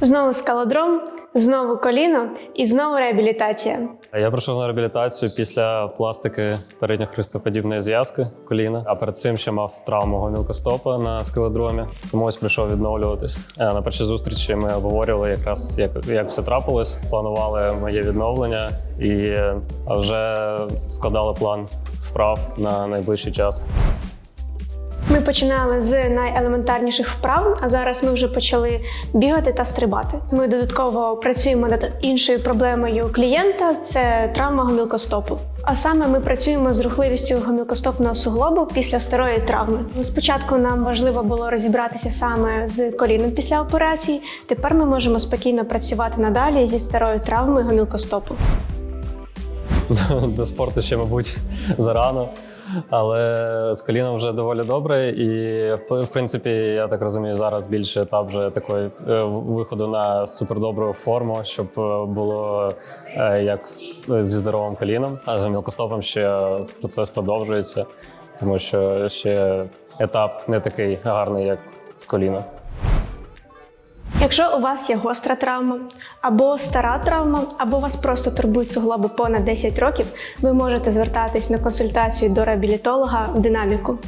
Знову скалодром, знову коліно і знову реабілітація. Я прийшов на реабілітацію після пластики передньохрестоподібної зв'язки коліна. А перед цим ще мав травму гомілкостопа на скеледромі, тому ось прийшов відновлюватись. Е, На першій зустрічі ми обговорювали якраз як, як все трапилось, планували моє відновлення і е, вже складали план вправ на найближчий час. Ми починали з найелементарніших вправ, а зараз ми вже почали бігати та стрибати. Ми додатково працюємо над іншою проблемою клієнта це травма гомілкостопу. А саме ми працюємо з рухливістю гомілкостопного суглобу після старої травми. Спочатку нам важливо було розібратися саме з коліном після операції. Тепер ми можемо спокійно працювати надалі зі старою травмою гомілкостопу. До спорту ще, мабуть, зарано. Але з коліном вже доволі добре, і в принципі, я так розумію, зараз більше етап вже такої е, виходу на супердобру форму, щоб е, було е, як зі здоровим коліном. А з мілкостопом ще процес продовжується, тому що ще етап не такий гарний, як з коліном. Якщо у вас є гостра травма, або стара травма, або вас просто турбують суглоби понад 10 років, ви можете звертатись на консультацію до реабілітолога в динаміку.